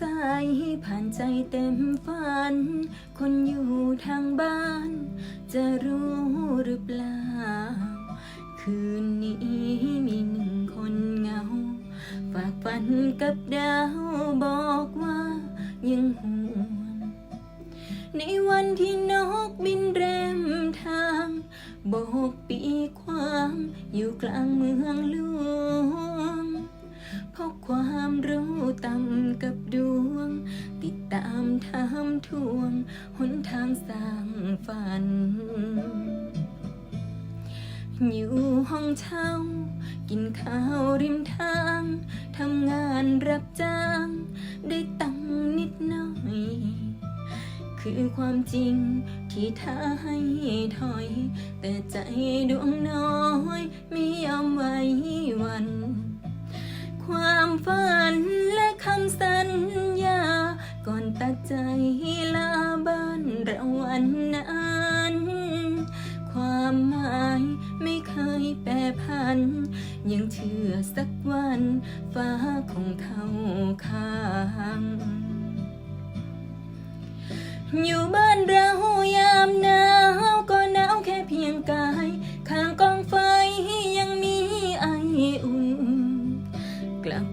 สายผ่านใจเต็มฝัน คนอยู่ทางบ้าน จะรู้หรือเปล่า คืนนี้มีหนึ่งคนเหงา ฝากฝันกับดาวบอกว่ายังห่วงในวันที่นกบินแรมทางโบกปีกขวางอยู่กลางเมืองหลวง เพราะความรู้ต่ำกับดวง ติดตามทามทวงหนทางสร้างฝัน อยู่ห้องเช่า กินข้าวริมทางทำงานรับจ้าง ได้ตังนิดหน่อย คือความจริงที่ท้าให้ถอย แต่ใจดวงน้อยไม่ยอมไว้วัน ฝันและคำสัญญา ก่อนตัดใจลาบ้านเราวันนั้น ความหมายไม่เคยแปรพัน ยังเชื่อสักวันฟ้าคงเข้าข้าง อยู่บ้าน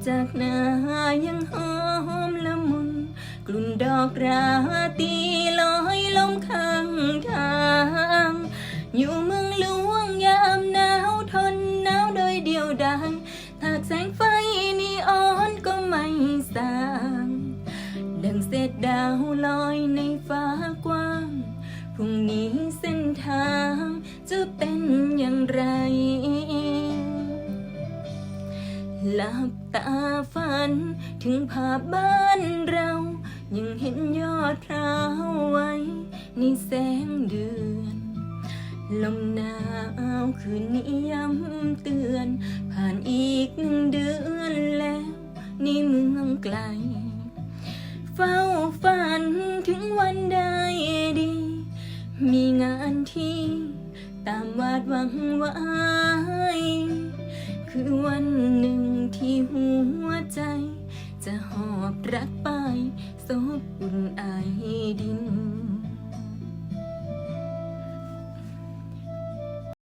จากนายังหอมละมุน กลุ่นดอกราตรีลอยลมข้างทาง อยู่เมืองหลวงยามหนาวทนหนาวโดยเดียวดายหากแสงไฟนีออนก็ไม่สาง ดังเศษดาวลอยในฟ้ากว้าง พรุ่งนี้เส้นทางจะเป็น ลับตาฝัน ถึงภาพบ้านเรา ยังเห็นยอดพร้าวไว้ ในแสงเดือน ลมหนาวคืนนี้ย้ำเตือน ผ่านอีกหนึ่งเดือนแล้ว ในเมืองไกล เฝ้าฝันถึงวันได้ดี มีงานที่ตามวาดหวังไว้ คือวันหนึ่ง ที่หัวใจ จะหอบรักไปซบอุ่นไอดิน